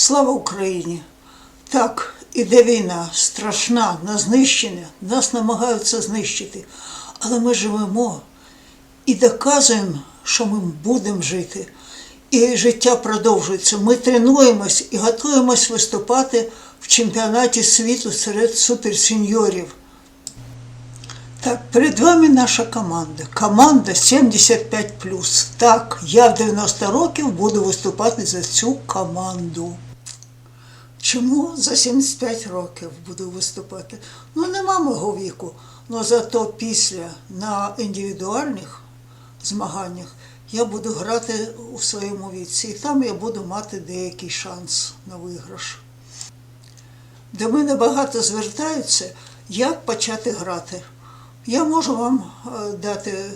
Слава Україні! Так, іде війна, страшна, на знищення, нас намагаються знищити. Але ми живемо і доказуємо, що ми будемо жити. І життя продовжується. Ми тренуємось і готуємось виступати в чемпіонаті світу серед суперсеньорів. Так, перед вами наша команда. Команда 75. Так, я в 90 років буду виступати за цю команду. Чому за 75 років буду виступати? Ну, нема мого віку. але зато після на індивідуальних змаганнях я буду грати у своєму віці. І там я буду мати деякий шанс на виграш. До мене багато звертаються, як почати грати. Я можу вам е, дати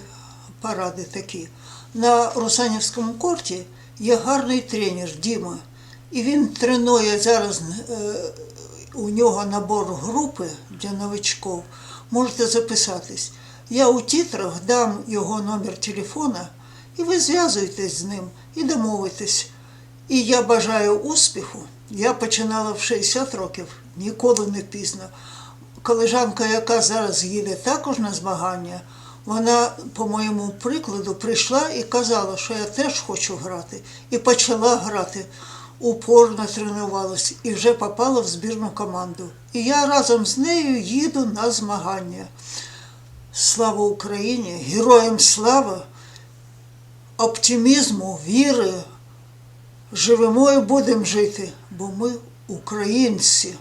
поради такі. На Русанівському корті є гарний тренер Діма, і він тренує зараз е, у нього набор групи для новичків. Можете записатись. Я у титрах дам його номер телефона, і ви зв'язуєтесь з ним і домовитесь. І я бажаю успіху. Я починала в 60 років, ніколи не пізно. Колежанка, яка зараз їде також на змагання, вона, по моєму прикладу, прийшла і казала, що я теж хочу грати. І почала грати. Упорно тренувалась і вже попала в збірну команду. І я разом з нею їду на змагання. Слава Україні! Героям слава, оптимізму, віри. Живемо і будемо жити, бо ми українці.